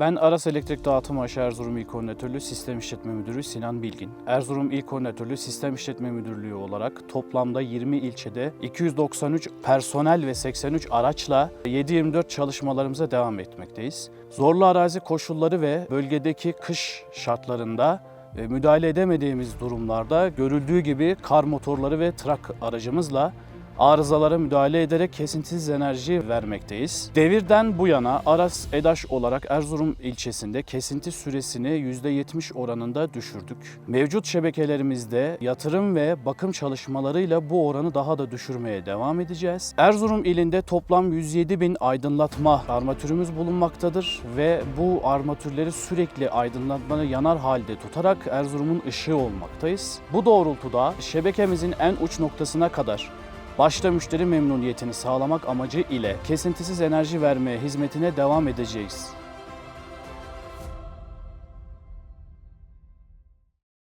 Ben Aras Elektrik Dağıtım AŞ Erzurum İl Koordinatörlüğü Sistem İşletme Müdürü Sinan Bilgin. Erzurum İl Koordinatörlüğü Sistem İşletme Müdürlüğü olarak toplamda 20 ilçede 293 personel ve 83 araçla 7-24 çalışmalarımıza devam etmekteyiz. Zorlu arazi koşulları ve bölgedeki kış şartlarında e, müdahale edemediğimiz durumlarda görüldüğü gibi kar motorları ve trak aracımızla arızalara müdahale ederek kesintisiz enerji vermekteyiz. Devirden bu yana Aras EDAŞ olarak Erzurum ilçesinde kesinti süresini %70 oranında düşürdük. Mevcut şebekelerimizde yatırım ve bakım çalışmalarıyla bu oranı daha da düşürmeye devam edeceğiz. Erzurum ilinde toplam 107 bin aydınlatma armatürümüz bulunmaktadır ve bu armatürleri sürekli aydınlatmanı yanar halde tutarak Erzurum'un ışığı olmaktayız. Bu doğrultuda şebekemizin en uç noktasına kadar başta müşteri memnuniyetini sağlamak amacı ile kesintisiz enerji vermeye hizmetine devam edeceğiz.